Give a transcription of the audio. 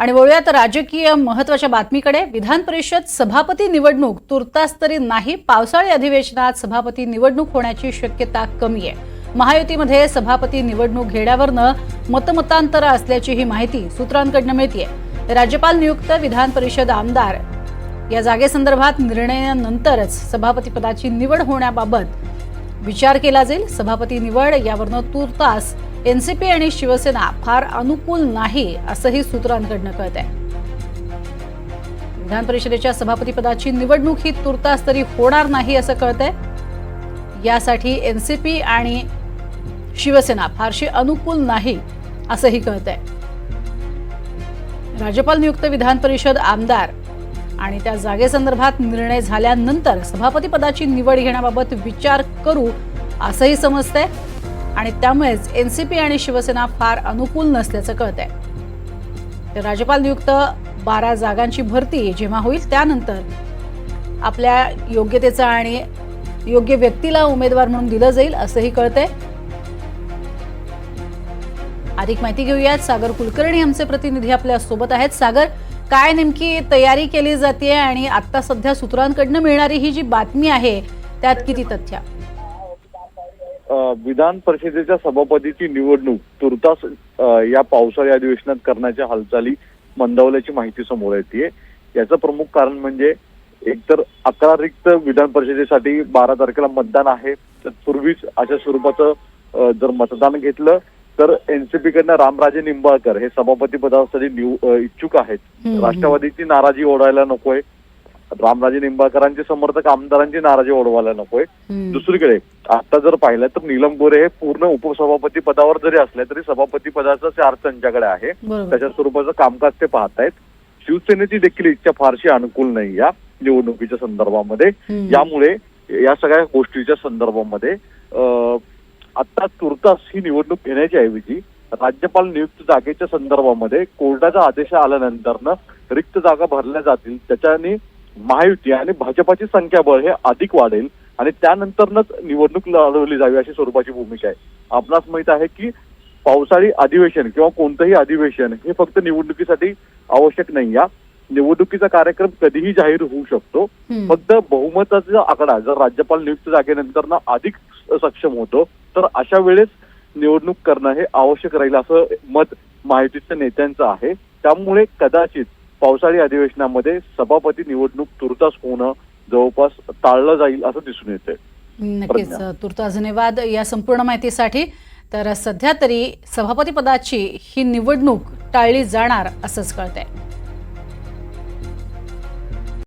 आणि वळूयात राजकीय महत्त्वाच्या बातमीकडे. विधान परिषद सभापती निवडणूक तुर्तास तरी नाही पावसाळी अधिवेशनात सभापती निवडणूक होण्याची शक्यता कमी आहे. महायुतीमध्ये सभापती निवडणूक घेण्यावरनं मतमतांतर असल्याची ही माहिती सूत्रांकडनं मिळतीये. राज्यपाल नियुक्त विधान परिषद आमदार. या जागेसंदर्भात निर्णयानंतरच सभापतीपदाची निवड होण्याबाबत विचार केला जाईल. सभापती निवड यावरनं तुर्तास एनसीपी आणि शिवसेना फार अनुकूल नाही असंही सूत्रांकडनं कळत आहे विधान परिषदेच्या सभापतीपदाची निवडणूक ही तुर्तास तरी होणार नाही असं कळतंय. यासाठी एनसीपी आणि शिवसेना फारशी अनुकूल नाही असंही कळतंय. राज्यपाल नियुक्त विधान परिषद आमदार आणि त्या जागेसंदर्भात निर्णय झाल्यानंतर सभापतीपदाची निवड घेण्याबाबत विचार करू असंही समजतंय. आणि त्यामुळेच एनसीपी आणि शिवसेना फार अनुकूल नसल्याचं कळतंय. तर राज्यपाल नियुक्त बारा जागांची भरती जेव्हा होईल त्यानंतर आपल्या योग्यतेचा आणि योग्य व्यक्तीला उमेदवार म्हणून दिलं जाईल असंही कळतंय. अधिक माहिती घेऊयात. सागर कुलकर्णी आमचे प्रतिनिधी आपल्यासोबत आहेत. सागर काय नेमकी तयारी केली जाते आणि आता सध्या सूत्रांकडनं मिळणारी ही जी बातमी आहे त्यात किती तथ्य? विधान परिषदेच्या सभापतीची निवडणूक तुर्तास या पावसाळी अधिवेशनात करण्याच्या हालचाली मंदावल्याची माहिती समोर येते याचं प्रमुख कारण म्हणजे एकतर अकरा रिक्त विधान परिषदेसाठी बारा तारखेला मतदान आहे. तत्पूर्वीच अशा स्वरूपाचं जर मतदान घेतलं तर एनसीपी कडनं रामराजे निंबाळकर हे सभापती पदासाठी निव इच्छुक आहेत. राष्ट्रवादीची नाराजी ओढायला नकोय. रामराजे निंबाळकरांचे समर्थक आमदारांची नाराजी ओढवायला नकोय. दुसरीकडे आता जर पाहिलं तर नीलम गोरे हे पूर्ण उपसभापती पदावर जरी असले तरी सभापती पदाचा चार्ज त्यांच्याकडे आहे. त्याच्या स्वरूपाचं कामकाज ते पाहतायत. शिवसेनेची देखील इच्छा फारशी अनुकूल नाही या निवडणुकीच्या संदर्भामध्ये. यामुळे या सगळ्या गोष्टीच्या संदर्भामध्ये आता तुर्तास ही निवडणूक घेण्याच्या ऐवजी राज्यपाल नियुक्त जागेच्या संदर्भामध्ये कोर्टाचा आदेश आल्यानंतरनं रिक्त जागा भरल्या जातील. त्याच्याने महायुती आणि भाजपाची संख्याबळ हे अधिक वाढेल. आणि त्यानंतरच निवडणूक लढवली जावी अशी स्वरूपाची भूमिका आहे. आपणास माहीत आहे की पावसाळी अधिवेशन किंवा कोणतंही अधिवेशन हे फक्त निवडणुकीसाठी आवश्यक नाही या निवडणुकीचा कार्यक्रम कधीही जाहीर होऊ शकतो. फक्त बहुमताचा आकडा जर राज्यपाल नियुक्त जागेनंतर अधिक सक्षम होतो तर अशा वेळेस निवडणूक करणं हे आवश्यक राहील असं मत महायुतीच्या नेत्यांचं आहे. त्यामुळे कदाचित पावसाळी अधिवेशनामध्ये सभापती निवडणूक तुर्तास होणं जवळपास टाळलं जाईल असं दिसून येतंय. नक्कीच. तुर्तास धन्यवाद या संपूर्ण माहितीसाठी. तर सध्या तरी सभापती पदाची ही निवडणूक टाळली जाणार असंच कळतंय.